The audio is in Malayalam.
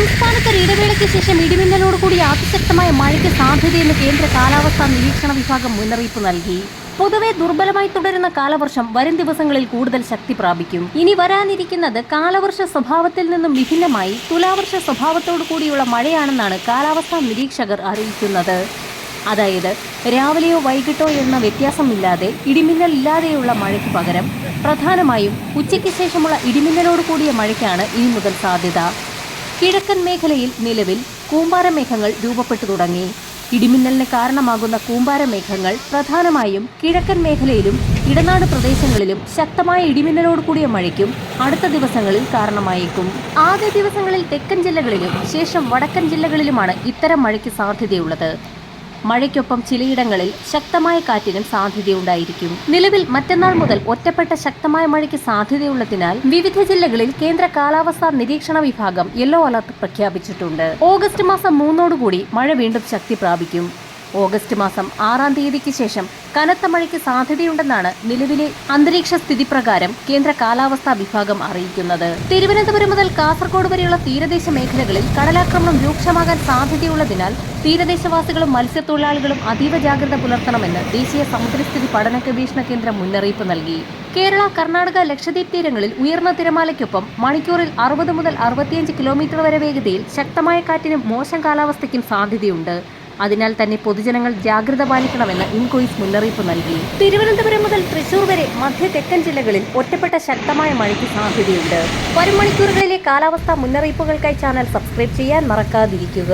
സംസ്ഥാനത്ത് ഇടവേളയ്ക്ക് ശേഷം ഇടിമിന്നലോട് കൂടി അതിശക്തമായ മഴയ്ക്ക് സാധ്യതയെന്ന് കേന്ദ്ര കാലാവസ്ഥാ നിരീക്ഷണ വിഭാഗം മുന്നറിയിപ്പ് നൽകി. പൊതുവെ ദുർബലമായി തുടരുന്ന കാലവർഷം വരും ദിവസങ്ങളിൽ കൂടുതൽ ശക്തി പ്രാപിക്കും. ഇനി വരാനിരിക്കുന്നത് കാലവർഷ സ്വഭാവത്തിൽ നിന്നും വിഭിന്നമായി തുലാവർഷ സ്വഭാവത്തോടു കൂടിയുള്ള മഴയാണെന്നാണ് കാലാവസ്ഥാ നിരീക്ഷകർ അറിയിക്കുന്നത്. അതായത് രാവിലെയോ വൈകിട്ടോ എന്ന വ്യത്യാസമില്ലാതെ ഇടിമിന്നൽ ഇല്ലാതെയുള്ള മഴയ്ക്ക് പകരം പ്രധാനമായും ഉച്ചയ്ക്ക് ശേഷമുള്ള ഇടിമിന്നലോട് കൂടിയ മഴയ്ക്കാണ് ഇനി മുതൽ സാധ്യത. കിഴക്കൻ മേഖലയിൽ നിലവിൽ കൂമ്പാരമേഘങ്ങൾ രൂപപ്പെട്ടു തുടങ്ങി. ഇടിമിന്നലിന് കാരണമാകുന്ന കൂമ്പാരമേഘങ്ങൾ പ്രധാനമായും കിഴക്കൻ മേഖലയിലും ഇടനാട് പ്രദേശങ്ങളിലും ശക്തമായ ഇടിമിന്നലോട് കൂടിയ മഴയ്ക്കും അടുത്ത ദിവസങ്ങളിൽ കാരണമായേക്കും. ആദ്യ ദിവസങ്ങളിൽ തെക്കൻ ജില്ലകളിലും ശേഷം വടക്കൻ ജില്ലകളിലുമാണ് ഇത്തരം മഴയ്ക്ക് സാധ്യതയുള്ളത്. മഴയ്ക്കൊപ്പം ചിലയിടങ്ങളിൽ ശക്തമായ കാറ്റിനും സാധ്യതയുണ്ടായിരിക്കും. നിലവിൽ മറ്റന്നാൾ മുതൽ ഒറ്റപ്പെട്ട ശക്തമായ മഴയ്ക്ക് സാധ്യതയുള്ളതിനാൽ വിവിധ ജില്ലകളിൽ കേന്ദ്ര കാലാവസ്ഥാ നിരീക്ഷണ വിഭാഗം യെല്ലോ അലർട്ട് പ്രഖ്യാപിച്ചിട്ടുണ്ട്. ഓഗസ്റ്റ് മാസം മൂന്നോടുകൂടി മഴ വീണ്ടും ശക്തി പ്രാപിക്കും. ഓഗസ്റ്റ് മാസം ആറാം തീയതിക്ക് ശേഷം കനത്ത മഴയ്ക്ക് സാധ്യതയുണ്ടെന്നാണ് നിലവിലെ അന്തരീക്ഷ സ്ഥിതി പ്രകാരം കേന്ദ്ര കാലാവസ്ഥാ വിഭാഗം അറിയിക്കുന്നത്. തിരുവനന്തപുരം മുതൽ കാസർഗോഡ് വരെയുള്ള തീരദേശ മേഖലകളിൽ കടലാക്രമണം രൂക്ഷമാകാൻ സാധ്യതയുള്ളതിനാൽ തീരദേശവാസികളും മത്സ്യത്തൊഴിലാളികളും അതീവ ജാഗ്രത പുലർത്തണമെന്ന് ദേശീയ സമുദ്രസ്ഥിതി പഠന ഗവേഷണ കേന്ദ്രം മുന്നറിയിപ്പ് നൽകി. കേരള കർണാടക ലക്ഷദ്വീപ് തീരങ്ങളിൽ ഉയർന്ന തിരമാലയ്ക്കൊപ്പം മണിക്കൂറിൽ അറുപത് മുതൽ അറുപത്തിയഞ്ച് കിലോമീറ്റർ വരെ വേഗതയിൽ ശക്തമായ കാറ്റിനും മോശം കാലാവസ്ഥയ്ക്കും സാധ്യതയുണ്ട്. അതിനാൽ തന്നെ പൊതുജനങ്ങൾ ജാഗ്രത പാലിക്കണമെന്ന് ഇൻകോയിസ് മുന്നറിയിപ്പ് നൽകി. തിരുവനന്തപുരം മുതൽ തൃശൂർ വരെ മധ്യ തെക്കൻ ജില്ലകളിൽ ഒറ്റപ്പെട്ട ശക്തമായ മഴയ്ക്ക് സാധ്യതയുണ്ട്. വരും മണിക്കൂറുകളിലെ കാലാവസ്ഥാ മുന്നറിയിപ്പുകൾക്കായി ചാനൽ സബ്സ്ക്രൈബ് ചെയ്യാൻ മറക്കാതിരിക്കുക.